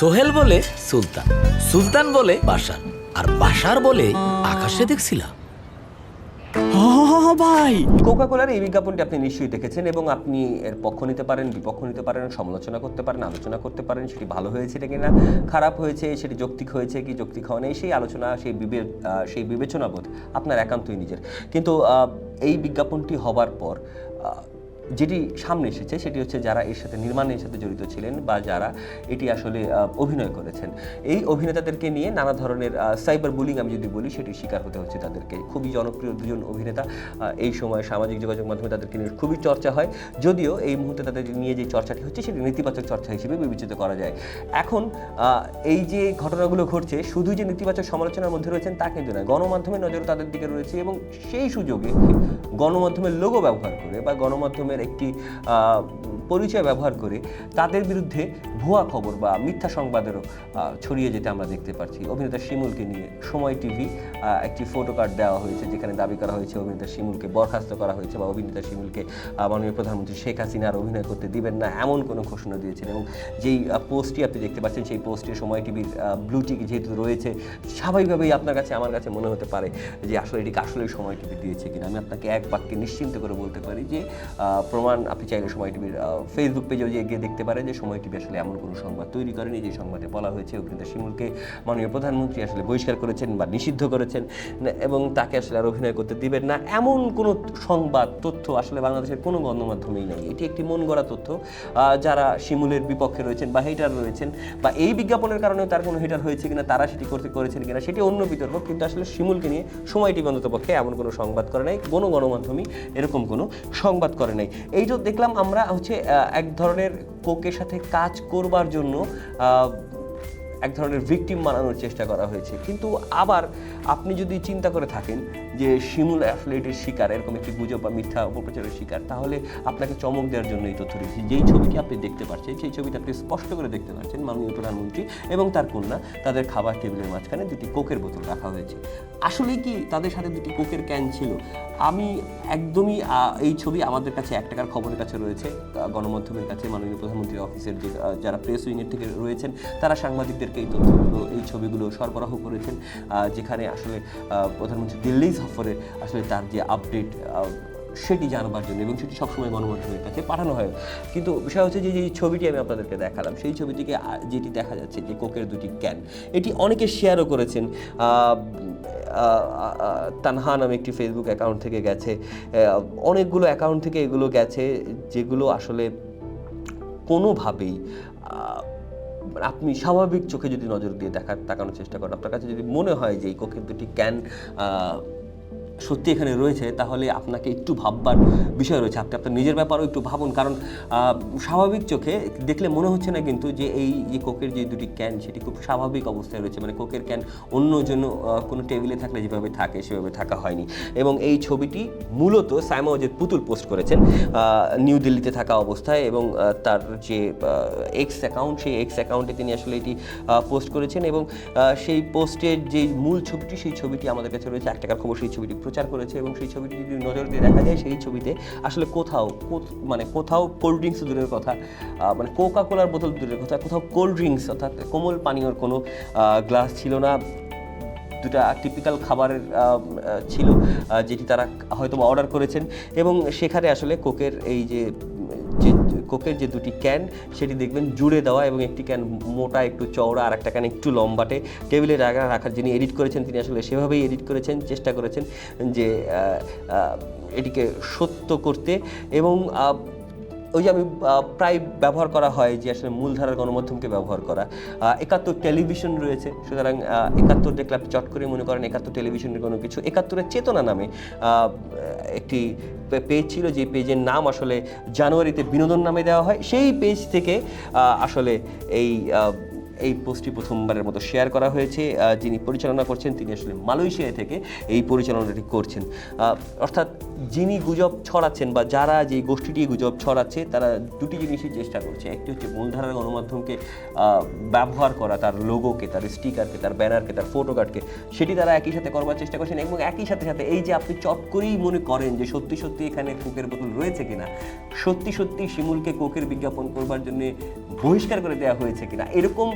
সোহেল বলে সুলতান সুলতান বলে বাসার আর বাসার বলে আকাশে দেখছিলাম। ভাই! কোকা কোলার এই বিজ্ঞাপনটি আপনি নিশ্চয়ই দেখেছেন এবং আপনি এর পক্ষ নিতে পারেন বিপক্ষ নিতে পারেন সমালোচনা করতে পারেন আলোচনা করতে পারেন সেটি ভালো হয়েছে কিনা খারাপ হয়েছে সেটি যৌক্তিক হয়েছে কি যৌক্তিক হয় সেই আলোচনা সেই বিবে সেই বিবেচনাবোধ আপনার একান্তই নিজের। কিন্তু আহ, এই বিজ্ঞাপনটি হবার পর যেটি সামনে এসেছে সেটি হচ্ছে যারা এর সাথে নির্মাণের সাথে জড়িত ছিলেন বা যারা এটি আসলে অভিনয় করেছেন। এই অভিনেতাদেরকে নিয়ে নানা ধরনের সাইবার বুলিং আমি যদি বলি সেটি শিকার হতে হচ্ছে তাদেরকে। খুবই জনপ্রিয় দুজন অভিনেতা এই সময় সামাজিক যোগাযোগ মাধ্যমে তাদেরকে নিয়ে খুবই চর্চা হয়। যদিও এই মুহূর্তে তাদের নিয়ে যে চর্চাটি হচ্ছে সেটি নেতিবাচক চর্চা হিসেবে বিবেচিত করা যায়। এখন এই যে ঘটনাগুলো ঘটছে, শুধু যে নেতিবাচক সমালোচনার মধ্যে রয়েছেন তা কিন্তু নয়। গণমাধ্যমের নজর তাদের দিকে রয়েছে এবং সেই সুযোগে গণমাধ্যমের লোগো ব্যবহার করে বা গণমাধ্যমের একটি পরিচয় ব্যবহার করে তাদের বিরুদ্ধে ভুয়া খবর বা মিথ্যা সংবাদেরও ছড়িয়ে যেতে আমরা দেখতে পাচ্ছি অভিনেতা শিমুলকে নিয়ে সময় টিভি একটি ফটো কার্ড দেওয়া হয়েছে যেখানে দাবি করা হয়েছে অভিনেতা শিমুলকে বরখাস্ত করা হয়েছে বা অভিনেতা শিমুলকে মাননীয় প্রধানমন্ত্রী শেখ হাসিনা আর অভিনয় করতে দিবেন না এমন কোনো ঘোষণা দিয়েছেন এবং যেই পোস্টটি আপনি দেখতে পাচ্ছেন সেই পোস্টে সময় টিভির ব্লুটিক যেহেতু রয়েছে, স্বাভাবিকভাবেই আপনার কাছে আমার কাছে মনে হতে পারে যে আসলে এটিকে আসলেই সময় টিভি দিয়েছে কিনা। আমি আপনাকে এক বাক্যে নিশ্চিন্ত করে বলতে পারি যে প্রমাণ, আপনি চাইলে সময় টিভির ফেসবুক পেজেও যে গিয়ে দেখতে পারেন যে সময় টিভি আসলে এমন কোনো সংবাদ তৈরি করেনি যে সংবাদে বলা হয়েছে। অভিনেতা শিমুলকে মাননীয় প্রধানমন্ত্রী আসলে বহিষ্কার করেছেন বা নিষিদ্ধ করেছেন এবং তাকে আসলে আর অভিনয় করতে দিবেন না। এমন কোনো সংবাদ, তথ্য আসলে বাংলাদেশের কোনো গণমাধ্যমেই নেই। এটি একটি মন গড়া তথ্য যারা শিমুলের বিপক্ষে রয়েছেন বা হেটার রয়েছেন বা এই বিজ্ঞাপনের কারণে তার কোনো হেটার হয়েছে কিনা, তারা সেটি করতে করেছেন কিনা, সেটি অন্য বিতর্ক। কিন্তু আসলে শিমুলকে নিয়ে সময় টিভি অন্তত পক্ষে এমন কোনো সংবাদ করে নাই। কোনো গণমাধ্যমই এরকম কোনো সংবাদ করে নাই। এই যে দেখলাম আমরা হচ্ছে এক ধরনের কোকের সাথে কাজ করবার জন্য এক ধরনের ভিকটিম বানানোর চেষ্টা করা হয়েছে। কিন্তু আবার আপনি যদি চিন্তা করে থাকেন যে শিমুল এটির শিকার, এরকম একটি গুজব বা মিথ্যা অপপ্রচারের শিকার, তাহলে আপনাকে চমক দেওয়ার জন্য এই তথ্য দিচ্ছি যেই ছবিটি আপনি দেখতে পাচ্ছেন, সেই ছবিতে আপনি স্পষ্ট করে দেখতে পাচ্ছেন মাননীয় প্রধানমন্ত্রী এবং তার কন্যা। তাদের খাবার টেবিলের মাঝখানে দুটি কোকের বোতল রাখা হয়েছে। আসলে কি তাদের সাথে দুটি কোকের ক্যান ছিল? আমি একদমই এই ছবি আমাদের কাছে এক টাকার খবরের কাছে রয়েছে। গণমাধ্যমের কাছে মাননীয় প্রধানমন্ত্রী অফিসের যে যারা প্রেস উইংয়ের থেকে রয়েছেন, তারা সাংবাদিকদেরকে এই তথ্যগুলো, এই ছবিগুলো সরবরাহ করেছেন যেখানে আসলে প্রধানমন্ত্রী দিল্লি সফরে আসলে তার যে আপডেট সেটি জানবার জন্য এবং সেটি সবসময় গণমাধ্যমের কাছে পাঠানো হয়। কিন্তু বিষয় হচ্ছে যে যে ছবিটি আমি আপনাদেরকে দেখালাম, সেই ছবিটিকে যেটি দেখা যাচ্ছে যে কোকের দুটি ক্যান, এটি অনেকে শেয়ারও করেছেন। তানহা নামে একটি ফেসবুক অ্যাকাউন্ট থেকে গেছে। অনেকগুলো অ্যাকাউন্ট থেকে এগুলো গেছে, যেগুলো আসলে কোনোভাবেই আপনি স্বাভাবিক চোখে যদি নজর দিয়ে দেখা, তাকানোর চেষ্টা করেন, আপনার কাছে যদি মনে হয় যে এই কোকের দুটি ক্যান সত্যি এখানে রয়েছে, তাহলে আপনাকে একটু ভাববার বিষয় রয়েছে। আপনি আপনার নিজের ব্যাপারেও একটু ভাবুন, কারণ স্বাভাবিক চোখে দেখলে মনে হচ্ছে না কিন্তু যে এই যে কোকের যে দুটি ক্যান, সেটি খুব স্বাভাবিক অবস্থায় রয়েছে। মানে কোকের ক্যান অন্য জন্য কোনো টেবিলে থাকলে যেভাবে থাকে, সেভাবে থাকা হয়নি। এবং এই ছবিটি মূলত সাইমা ওজের পুতুল পোস্ট করেছেন নিউ দিল্লিতে থাকা অবস্থায় এবং তার যে এক্স অ্যাকাউন্ট সেই এক্স অ্যাকাউন্টে তিনি আসলে এটি পোস্ট করেছেন এবং সেই পোস্টের যে মূল ছবিটি, সেই ছবিটি আমাদের কাছে রয়েছে, এক টাকার খবর, সেই ছবিটি প্রচার করেছে এবং সেই ছবিটি যদি নজর দিয়ে দেখা যায়, সেই ছবিতে আসলে কোথাও, কোথ- মানে কোথাও কোল্ড ড্রিঙ্কস দূরের কথা মানে কোকা কোলার বোতল দূরের কথা, কোথাও কোল্ড ড্রিঙ্কস অর্থাৎ কোমল পানীয়র কোনো গ্লাস ছিল না। দুটা টিপিক্যাল খাবারের ছিল যেটি তারা হয়তো অর্ডার করেছেন এবং সেখানে আসলে কোকের এই যে কোকের যে দুটি ক্যান, সেটি দেখবেন জুড়ে দেওয়া এবং একটি ক্যান মোটা, একটু চওড়া, আর একটা ক্যান একটু লম্বাটে। টেবিলে রাখা, রাখার যিনি এডিট করেছেন, তিনি আসলে সেভাবেই এডিট করেছেন, চেষ্টা করেছেন যে এটিকে সত্য করতে এবং ওই যে আমি প্রায় ব্যবহার করা হয় যে আসলে মূলধারার গণমাধ্যমকে ব্যবহার করা। একাত্তর টেলিভিশন রয়েছে, সুতরাং একাত্তর দেখলে আপনি চট করে মনে করেন একাত্তর টেলিভিশনের কোনো কিছু। একাত্তরের চেতনা নামে একটি পেজ ছিল যে পেজের নাম আসলে জানুয়ারিতে বিনোদন নামে দেওয়া হয়। সেই পেজ থেকে আসলে এই এই পোস্টটি প্রথমবারের মতো শেয়ার করা হয়েছে। যিনি পরিচালনা করছেন, তিনি আসলে মালয়েশিয়া থেকে এই পরিচালনাটি করছেন। অর্থাৎ যিনি গুজব ছড়াচ্ছেন বা যারা যে গোষ্ঠীটি গুজব ছড়াচ্ছে, তারা দুটি জিনিসই চেষ্টা করছে। একটি হচ্ছে মূলধারার গণমাধ্যমকে ব্যবহার করা তার লোগোকে তার স্টিকারকে তার ব্যানারকে তার ফটো কার্ডকে সেটি তারা একই সাথে করবার চেষ্টা করছেন এবং একই সাথে সাথে এই যে আপনি চট করেই মনে করেন যে সত্যি সত্যি এখানে কোকের বোতল রয়েছে কিনা, সত্যি সত্যি শিমুলকে কোকের বিজ্ঞাপন করবার জন্য বহিষ্কার করে দেওয়া হয়েছে কিনা, এরকম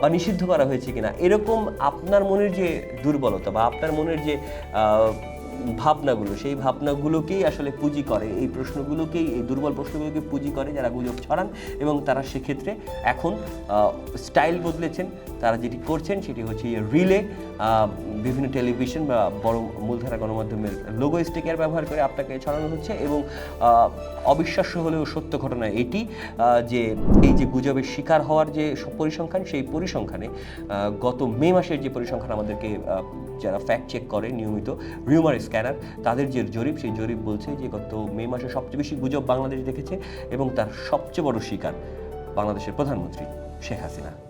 বা নিষিদ্ধ করা হয়েছে কিনা, এরকম আপনার মনের যে দুর্বলতা বা আপনার মনের যে ভাবনাগুলো, সেই ভাবনাগুলোকেই আসলে পুঁজি করে, এই প্রশ্নগুলোকেই, এই দুর্বল প্রশ্নগুলোকে পুঁজি করে যারা গুজব ছড়ান এবং তারা সেক্ষেত্রে এখন স্টাইল বদলেছেন, তারা যেটি করছেন সেটি হচ্ছে রিলে বিভিন্ন টেলিভিশন বা বড় মূলধারা গণমাধ্যমের লোগো স্টিকার ব্যবহার করে আপনাকে ছড়ানো হচ্ছে এবং অবিশ্বাস্য হলেও সত্য ঘটনা এটি যে এই যে গুজবের শিকার হওয়ার যে পরিসংখ্যান, সেই পরিসংখ্যানে গত মে মাসের যে পরিসংখ্যান আমাদেরকে যারা ফ্যাক্ট চেক করে নিয়মিত রিউমার স্ক্যানার তাদের যে জরিপ, সেই জরিপ বলছে যে গত মে মাসে সবচেয়ে বেশি গুজব বাংলাদেশ দেখেছে এবং তার সবচেয়ে বড় শিকার বাংলাদেশের প্রধানমন্ত্রী শেখ হাসিনা।